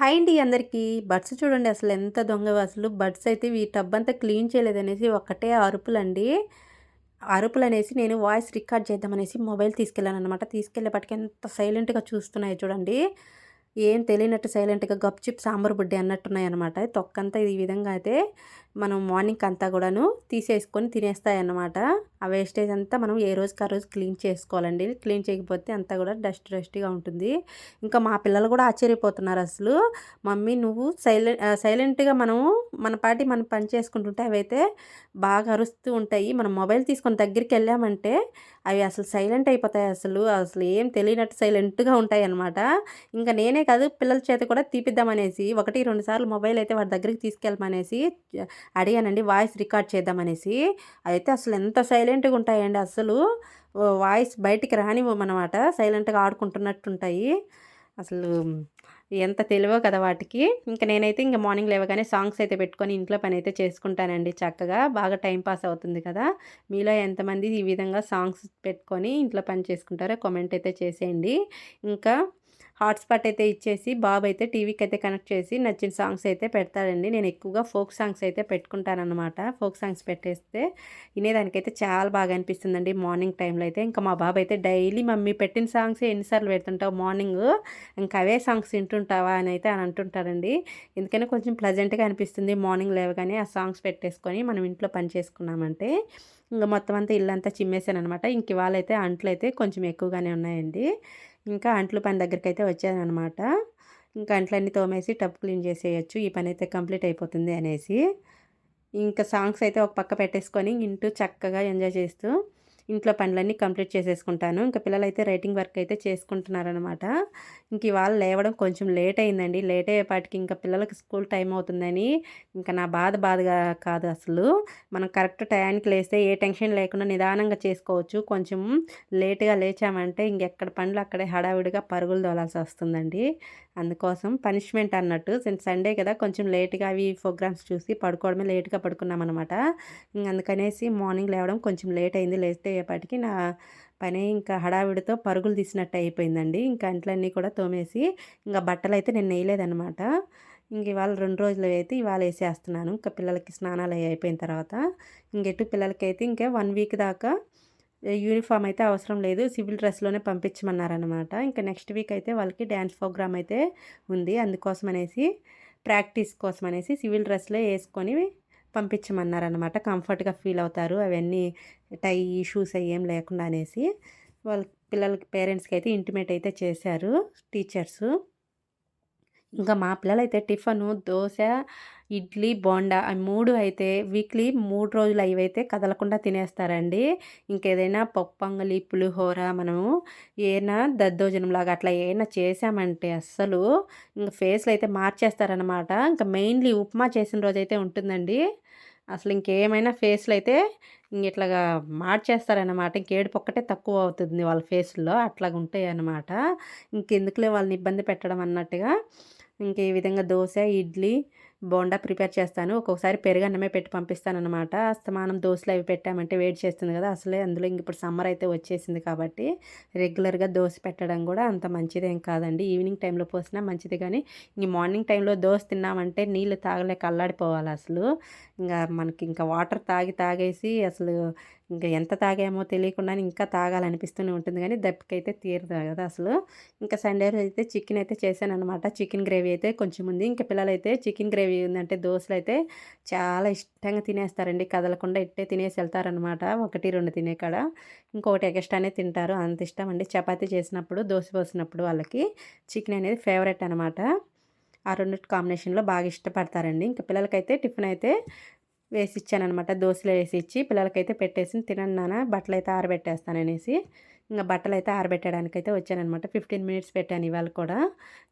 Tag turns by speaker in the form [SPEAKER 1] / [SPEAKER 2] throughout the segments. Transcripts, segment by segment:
[SPEAKER 1] Hi అండి అందరికీ. Buds చూడండి అసలు ఎంత దొంగ అసలు బడ్స్ అయితే ఈ టబ్ అంతా క్లీన్ చేయలేదనేసి ఒక్కటే అరుపులండి. అరుపులు అనేసి నేను వాయిస్ రికార్డ్ చేద్దామనేసి మొబైల్ తీసుకెళ్ళాను అనమాట తీసుకెళ్ళేపటికి ఎంత సైలెంట్గా చూస్తున్నాయి చూడండి. ఏం తెలియనట్టు సైలెంట్గా గప్చిప్ సాంబార్ బుడ్డి అన్నట్టున్నాయి అనమాట తొక్కంతా ఈ విధంగా అయితే మనం మార్నింగ్ అంతా కూడాను తీసేసుకొని తినేస్తాయి అన్నమాట ఆ వేస్టేజ్ అంతా మనం ఏ రోజుకి ఆ రోజు క్లీన్ చేసుకోవాలండి? క్లీన్ చేయకపోతే అంతా కూడా డస్ట్ డస్ట్గా ఉంటుంది. ఇంకా మా పిల్లలు కూడా ఆశ్చర్యపోతున్నారు అసలు. మమ్మీ నువ్వు సైలెంట్ సైలెంట్గా మనము మన పాటి మనం పని చేసుకుంటుంటే అవైతే బాగా అరుస్తూ ఉంటాయి. మనం మొబైల్ తీసుకొని దగ్గరికి వెళ్ళామంటే అవి అసలు సైలెంట్ అయిపోతాయి అసలు. అసలు ఏం తెలియనట్టు సైలెంట్గా ఉంటాయి అనమాట ఇంకా నేనే కాదు పిల్లల చేత కూడా తీపిద్దామనేసి ఒకటి రెండు సార్లు మొబైల్ అయితే వాడి దగ్గరికి తీసుకెళ్ళమనేసి అడిగానండి వాయిస్ రికార్డ్ చేద్దామనేసి. అయితే అసలు ఎంత సైలెంట్గా ఉంటాయండి అసలు. వాయిస్ బయటికి రానివ్వమన్నమాట సైలెంట్గా ఆడుకుంటున్నట్టుంటాయి. అసలు ఎంత తెలివో కదా వాటికి. ఇంకా నేనైతే ఇంకా మార్నింగ్ లేవగానే సాంగ్స్ అయితే పెట్టుకొని ఇంట్లో పని అయితే చేసుకుంటానండి చక్కగా. బాగా టైం పాస్ అవుతుంది కదా. మీలో ఎంతమంది ఈ విధంగా సాంగ్స్ పెట్టుకొని ఇంట్లో పని చేసుకుంటారో కామెంట్ అయితే చేసేయండి. ఇంకా హాట్స్పాట్ అయితే ఇచ్చేసి బాబు అయితే టీవీకి అయితే కనెక్ట్ చేసి నచ్చిన సాంగ్స్ అయితే పెడతాడండి. నేను ఎక్కువగా ఫోక్ సాంగ్స్ అయితే పెట్టుకుంటానమాట ఫోక్ సాంగ్స్ పెట్టేస్తే వినేదానికైతే చాలా బాగా అనిపిస్తుందండి మార్నింగ్ టైంలో అయితే. ఇంకా మా బాబు అయితే డైలీ మమ్మీ పెట్టిన సాంగ్స్ ఎన్నిసార్లు పెడుతుంటావు మార్నింగ్? ఇంకా అవే సాంగ్స్ వింటుంటావా? అని అయితే అని అంటుంటారండి. ఎందుకని కొంచెం ప్లజెంట్గా అనిపిస్తుంది మార్నింగ్ లేవగానే ఆ సాంగ్స్ పెట్టేసుకొని మనం ఇంట్లో పని చేసుకున్నామంటే. ఇంకా మొత్తం అంతా ఇల్లంతా చిమ్మేసాను అనమాట ఇంక ఇవాళ అయితే అంట్లు అయితే కొంచెం ఎక్కువగానే ఉన్నాయండి. ఇంకా అంట్లు పని దగ్గరికి అయితే వచ్చానమాట ఇంకా అంట్లన్నీ తోమేసి టబ్ క్లీన్ చేసేయచ్చు. ఈ పని అయితే కంప్లీట్ అయిపోతుంది అనేసి. ఇంకా సాంగ్స్ అయితే ఒక పక్క పెట్టేసుకొని ఇంటూ చక్కగా ఎంజాయ్ చేస్తూ ఇంట్లో పనులన్నీ కంప్లీట్ చేసేసుకుంటాను. ఇంకా పిల్లలు అయితే రైటింగ్ వర్క్ అయితే చేసుకుంటున్నారనమాట ఇంక ఇవాళ లేవడం కొంచెం లేట్ అయిందండి. లేట్ అయ్యేపాటికి ఇంకా పిల్లలకి స్కూల్ టైం అవుతుందని ఇంకా నా బాధ బాధగా కాదు అసలు. మనం కరెక్ట్ టయానికి లేస్తే ఏ టెన్షన్ లేకుండా నిదానంగా చేసుకోవచ్చు. కొంచెం లేట్గా లేచామంటే ఇంకెక్కడ పనులు అక్కడే హడావిడిగా పరుగులు తోలాల్సి వస్తుందండి. అందుకోసం పనిష్మెంట్ అన్నట్టు సండే కదా కొంచెం లేట్గా అవి ప్రోగ్రామ్స్ చూసి పడుకోవడమే లేట్గా పడుకున్నాం అనమాట అందుకనేసి మార్నింగ్ లేవడం కొంచెం లేట్ అయింది. లేస్తే అయ్యేపాటికి నా పని ఇంకా హడావిడితో పరుగులు తీసినట్టు అయిపోయిందండి. ఇంకా అంట్లన్నీ కూడా తోమేసి ఇంకా బట్టలు అయితే నేను వేయలేదనమాట ఇంక ఇవాళ రెండు రోజులు అయితే ఇవాళ వేసేస్తున్నాను. ఇంకా పిల్లలకి స్నానాలు అయిపోయిన తర్వాత. ఇంకెటు పిల్లలకైతే ఇంకా వన్ వీక్ దాకా యూనిఫామ్ అయితే అవసరం లేదు. సివిల్ డ్రెస్లోనే పంపించమన్నారనమాట ఇంకా నెక్స్ట్ వీక్ అయితే వాళ్ళకి డ్యాన్స్ ప్రోగ్రామ్ అయితే ఉంది. అందుకోసం అనేసి ప్రాక్టీస్ కోసం అనేసి సివిల్ డ్రెస్లో వేసుకొని పంపించమన్నారనమాట కంఫర్ట్గా ఫీల్ అవుతారు. అవన్నీ టై షూస్ ఏం లేకుండా అనేసి వాళ్ళ పిల్లలకి పేరెంట్స్కి అయితే ఇంటిమేట్ అయితే చేశారు టీచర్సు ఇంకా మా పిల్లలు అయితే టిఫను దోశ ఇడ్లీ బోండా మూడు అయితే వీక్లీ మూడు రోజులు అవి అయితే కదలకుండా తినేస్తారండి. ఇంకేదైనా పప్పంగలి పులిహోర మనము ఏనా దద్దోజనంలాగా అట్లా ఏమైనా చేసామంటే అస్సలు ఇంకా ఫేస్లు అయితే మార్చేస్తారనమాట ఇంకా మెయిన్లీ ఉప్మా చేసిన రోజు అయితే ఉంటుందండి. అసలు ఇంకేమైనా ఫేస్లు అయితే ఇంక ఇట్లాగా మార్చేస్తారనమాట ఇంకేడుపు ఒక్కటే తక్కువ అవుతుంది వాళ్ళ ఫేస్లో అట్లాగా ఉంటాయి అన్నమాట ఇంకెందుకులే వాళ్ళని ఇబ్బంది పెట్టడం అన్నట్టుగా. ఇంక ఈ విధంగా దోశ ఇడ్లీ బోండా ప్రిపేర్ చేస్తాను. ఒక్కొక్కసారి పెరుగన్నమే పెట్టి పంపిస్తాను అనమాట అస్తమానం దోశలు అవి పెట్టామంటే వేడి చేస్తుంది కదా అసలే అందులో ఇంక ఇప్పుడు సమ్మర్ అయితే వచ్చేసింది కాబట్టి రెగ్యులర్గా దోశ పెట్టడం కూడా అంత మంచిదేం కాదండి. ఈవినింగ్ టైంలో పోసినా మంచిది కానీ ఇంక మార్నింగ్ టైంలో దోశ తిన్నామంటే నీళ్ళు తాగలేక అల్లాడిపోవాలి అసలు. ఇంకా మనకి ఇంకా వాటర్ తాగి తాగేసి అసలు ఇంకా ఎంత తాగామో తెలియకుండా ఇంకా తాగాలనిపిస్తూనే ఉంటుంది కానీ దప్పికైతే తీరదు కదా అసలు. ఇంకా సండే రోజు అయితే చికెన్ అయితే చేశాను అనమాట చికెన్ గ్రేవీ అయితే కొంచెం ఉంది. ఇంకా పిల్లలు అయితే చికెన్ గ్రేవీ ఉందంటే దోశలు అయితే చాలా ఇష్టంగా తినేస్తారండి. కదలకుండా ఇట్టే తినేసి వెళ్తారనమాట ఒకటి రెండు తినే కాడ. ఇంకొకటి ఎగస్ట్రానే తింటారు. అంత ఇష్టం అండి. చపాతీ చేసినప్పుడు దోశ పోసినప్పుడు వాళ్ళకి చికెన్ అనేది ఫేవరెట్ అనమాట ఆ రెండు కాంబినేషన్లో బాగా ఇష్టపడతారండి. ఇంకా పిల్లలకైతే టిఫిన్ అయితే వేసి ఇచ్చానమాట దోశలో వేసి ఇచ్చి పిల్లలకైతే పెట్టేసి తినండి నాన్న బట్టలు అయితే ఆరబెట్టేస్తాననేసి. ఇంకా బట్టలు అయితే ఆరబెట్టడానికి అయితే వచ్చానమాట ఫిఫ్టీన్ మినిట్స్ పెట్టాను ఇవాళ కూడా.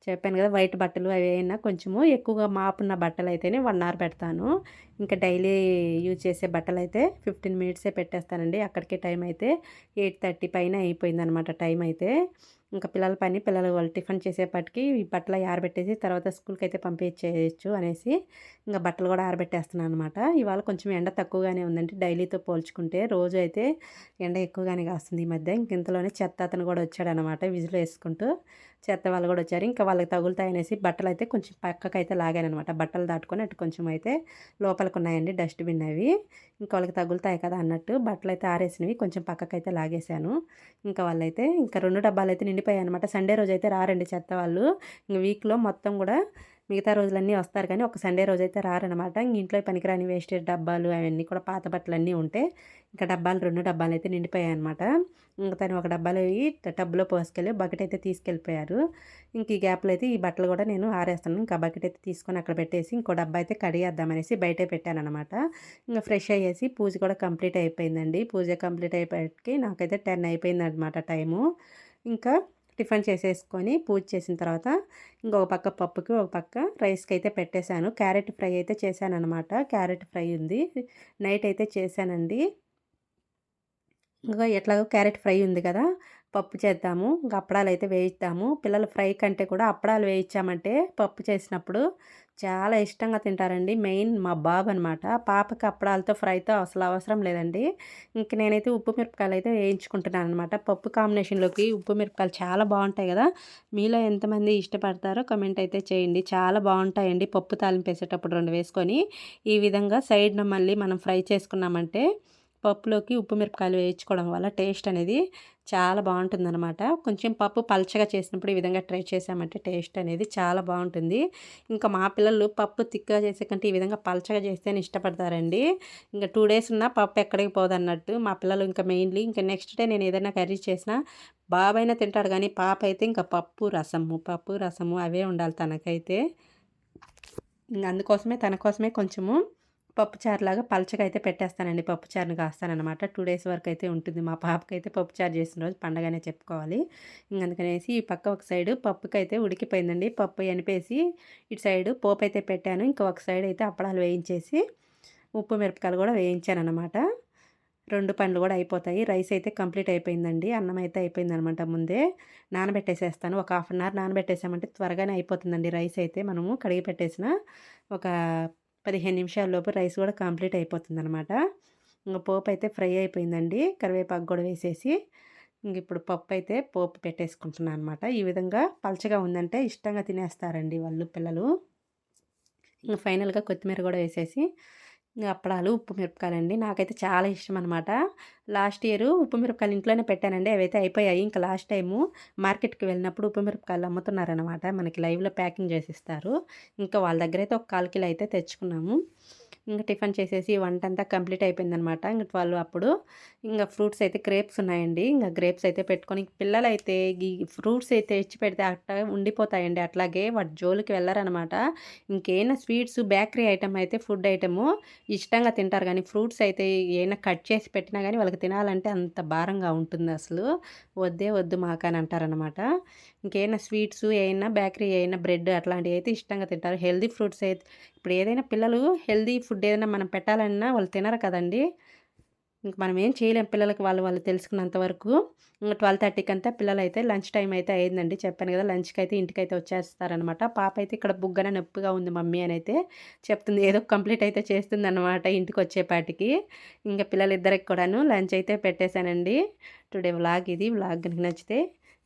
[SPEAKER 1] చెప్పాను కదా వైట్ బట్టలు అవి అయినా కొంచెము ఎక్కువగా మాపున్న బట్టలు అయితేనే వన్ అవర్ పెడతాను. ఇంకా డైలీ యూజ్ చేసే బట్టలు అయితే ఫిఫ్టీన్ మినిట్సే పెట్టేస్తానండి. అక్కడికే టైం అయితే ఎయిట్ థర్టీ పైన అయిపోయిందనమాట టైం అయితే. ఇంకా పిల్లల పని పిల్లలు వాళ్ళు టిఫిన్ చేసేపటికి ఈ బట్టలు ఆరబెట్టేసి తర్వాత స్కూల్కి అయితే పంపించేయచ్చు అనేసి ఇంకా బట్టలు కూడా ఆరబెట్టేస్తున్నాను అనమాట ఇవాళ కొంచెం ఎండ తక్కువగానే ఉందండి. డైలీతో పోల్చుకుంటే రోజు అయితే ఎండ ఎక్కువగానే కాస్తుంది ఈ మధ్య. ఇంకెంత ఇంతలోనే చెత్త అతను కూడా వచ్చాడనమాట విజులు వేసుకుంటూ. చెత్త వాళ్ళు కూడా వచ్చారు. ఇంకా వాళ్ళకి తగులుతాయి అనేసి బట్టలు అయితే కొంచెం పక్కకైతే లాగానమాట బట్టలు దాటుకొని అటు కొంచెం అయితే లోపలికి ఉన్నాయండి డస్ట్బిన్ అవి. ఇంకా వాళ్ళకి తగులుతాయి కదా అన్నట్టు బట్టలు అయితే ఆరేసినవి కొంచెం పక్కకైతే లాగేశాను. ఇంకా వాళ్ళైతే ఇంకా రెండు డబ్బాలు అయితే ఎండిపోయాయి అనమాట సండే రోజు అయితే రారండి చెత్త వాళ్ళు. ఇంక వీక్లో మొత్తం కూడా మిగతా రోజులన్నీ వస్తారు కానీ ఒక సండే రోజు అయితే రారనమాట ఇంట్లో పనికిరాని వేస్టేజ్ డబ్బాలు అవన్నీ కూడా పాత బట్టలు అన్నీ ఉంటే ఇంకా డబ్బాలు రెండు డబ్బాలు అయితే నిండిపోయాయి అనమాట ఇంకా తను ఒక డబ్బాలో టబ్లో పోసుకెళ్ళి బకెట్ అయితే తీసుకెళ్ళిపోయారు. ఇంక ఈ గ్యాప్లో అయితే ఈ బట్టలు కూడా నేను ఆరేస్తాను ఇంకా బకెట్ అయితే తీసుకొని అక్కడ పెట్టేసి ఇంకో డబ్బా అయితే కడిగేద్దామనేసి బయటే పెట్టాను అనమాట ఇంకా ఫ్రెష్ అయ్యేసి పూజ కూడా కంప్లీట్ అయిపోయిందండి. పూజ కంప్లీట్ అయిపోయేటికి నాకైతే టెన్ అయిపోయింది అనమాట టైము. ఇంకా టిఫిన్ చేసేసుకొని పూజ చేసిన తర్వాత ఇంకొక పక్క పప్పుకి ఒక పక్క రైస్కి అయితే పెట్టేశాను. క్యారెట్ ఫ్రై అయితే చేశాను అనమాట క్యారెట్ ఫ్రై ఉంది. నైట్ అయితే చేశానండి. ఇంకా ఎట్లాగో క్యారెట్ ఫ్రై ఉంది కదా పప్పు చేద్దాము. ఇంకా అప్పడాలు అయితే వేయిద్దాము. పిల్లలు ఫ్రై కంటే కూడా అప్పడాలు వేయించామంటే పప్పు చేసినప్పుడు చాలా ఇష్టంగా తింటారండి. మెయిన్ మా బాబు అనమాట పాపకి అప్పడాలతో ఫ్రైతో అసలు అవసరం లేదండి. ఇంక నేనైతే ఉప్పు మిరపకాయలు అయితే వేయించుకుంటున్నాను అనమాట పప్పు కాంబినేషన్లోకి ఉప్పు మిరపకాయలు చాలా బాగుంటాయి కదా. మీలో ఎంతమంది ఇష్టపడతారో కమెంట్ అయితే చేయండి. చాలా బాగుంటాయండి పప్పు తాలింపు వేసేటప్పుడు రెండు వేసుకొని. ఈ విధంగా సైడ్న మళ్ళీ మనం ఫ్రై చేసుకున్నామంటే పప్పులోకి ఉప్పు మిరపకాయలు వేయించుకోవడం వల్ల టేస్ట్ అనేది చాలా బాగుంటుందన్నమాట. కొంచెం పప్పు పల్చగా చేసినప్పుడు ఈ విధంగా ట్రై చేసామంటే టేస్ట్ అనేది చాలా బాగుంటుంది. ఇంకా మా పిల్లలు పప్పు తిక్కగా చేసే కంటే ఈ విధంగా పల్చగా చేస్తేనే ఇష్టపడతారండి. ఇంకా టూ డేస్ ఉన్నా పప్పు ఎక్కడికి పోదన్నట్టు మా పిల్లలు ఇంకా మెయిన్లీ ఇంకా నెక్స్ట్ డే నేను ఏదైనా కర్రీ చేసినా బాబైనా తింటాడు కానీ పాప అయితే ఇంకా పప్పు రసము పప్పు రసము అవే ఉండాలి తనకైతే. అందుకోసమే తన కోసమే కొంచెము పప్పుచారులాగా పలచగా అయితే పెట్టేస్తానండి. పప్పుచారుని కాస్తానమాట టూ డేస్ వరకు అయితే ఉంటుంది. మా పాపకి అయితే పప్పుచారు చేసిన రోజు పండగనే చెప్పుకోవాలి. ఇంకందుకనేసి ఈ పక్క ఒక సైడు పప్పుకైతే ఉడికిపోయిందండి. పప్పు ఎనిపేసి ఇటు సైడు పోపు అయితే పెట్టాను. ఇంకా ఒక సైడ్ అయితే అప్పడాలు వేయించేసి ఉప్పు మిరపకాయలు కూడా వేయించాను అనమాట రెండు పండ్లు కూడా అయిపోతాయి. రైస్ అయితే కంప్లీట్ అయిపోయిందండి. అన్నం అయితే అయిపోయిందనమాట ముందే. నానబెట్టేసేస్తాను. ఒక హాఫ్ అన్ అవర్ నానబెట్టేసామంటే త్వరగానే అయిపోతుందండి రైస్ అయితే మనము కడిగి పెట్టేసిన ఒక పదిహేను నిమిషాల లోపు రైస్ కూడా కంప్లీట్ అయిపోతుంది అనమాట ఇంకా పోపు అయితే ఫ్రై అయిపోయిందండి. కరివేపాకు కూడా వేసేసి ఇంక ఇప్పుడు పప్పు అయితే పోపు పెట్టేసుకుంటున్నాను అనమాట ఈ విధంగా పలచగా ఉందంటే ఇష్టంగా తినేస్తారండి వాళ్ళు పిల్లలు. ఇంకా ఫైనల్గా కొత్తిమీర కూడా వేసేసి అప్పడాలు ఉప్పు మిరపకాయలు అండి నాకైతే చాలా ఇష్టం అనమాట లాస్ట్ ఇయర్ ఉప్పు మిరపకాయలు ఇంట్లోనే పెట్టానండి. అవైతే అయిపోయాయి. ఇంకా లాస్ట్ టైము మార్కెట్కి వెళ్ళినప్పుడు ఉప్పు మిరపకాయలు అమ్ముతున్నారనమాట. మనకి లైవ్లో ప్యాకింగ్ చేసి ఇస్తారు ఇంకా వాళ్ళ దగ్గర అయితే ఒక కాల్ కిలో అయితే తెచ్చుకున్నాము. ఇంకా టిఫిన్ చేసేసి వంట అంతా కంప్లీట్ అయిపోయిందనమాట. ఇంకా ట్వెల్వ్ అప్పుడు ఇంకా ఫ్రూట్స్ అయితే గ్రేప్స్ ఉన్నాయండి. ఇంకా గ్రేప్స్ అయితే పెట్టుకొని పిల్లలు అయితే ఈ ఫ్రూట్స్ అయితే ఇచ్చి పెడితే అట్లా ఉండిపోతాయండి. అట్లాగే వాటి జోలికి వెళ్ళారనమాట. ఇంకేమైనా స్వీట్స్ బేకరీ ఐటమ్ అయితే ఫుడ్ ఐటము ఇష్టంగా తింటారు. కానీ ఫ్రూట్స్ అయితే ఏమైనా కట్ చేసి పెట్టినా కానీ వాళ్ళకి తినాలంటే అంత భారంగా ఉంటుంది అసలు. వద్దే వద్దు మాకు అని అంటారనమాట. ఇంకేమైనా స్వీట్స్ ఏమైనా బేకరీ అయినా బ్రెడ్ అట్లాంటివి అయితే ఇష్టంగా తింటారు. హెల్దీ ఫ్రూట్స్ అయితే ఇప్పుడు ఏదైనా పిల్లలు హెల్దీ ఫుడ్ ఏదైనా మనం పెట్టాలన్నా వాళ్ళు తినరు కదండి. ఇంక మనం ఏం చేయలేం పిల్లలకి వాళ్ళు వాళ్ళు తెలుసుకున్నంత వరకు. ఇంకా ట్వెల్వ్ థర్టీకి అంతా పిల్లలు అయితే లంచ్ టైం అయితే అయిందండి. చెప్పాను కదా లంచ్కి అయితే ఇంటికి అయితే వచ్చేస్తారనమాట పాప అయితే ఇక్కడ బుగ్గన నొప్పిగా ఉంది మమ్మీ అని అయితే చెప్తుంది. ఏదో కంప్లీట్ అయితే చేస్తుంది అనమాట ఇంటికి వచ్చేపాటికి ఇంకా పిల్లలిద్దరికి కూడాను లంచ్ అయితే పెట్టేశానండి. టుడే వ్లాగ్ ఇది. వ్లాగ్ కనుక నచ్చితే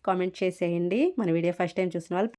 [SPEAKER 1] కామెంట్ చేసేయండి. మన వీడియో ఫస్ట్ టైం చూసిన వాళ్ళు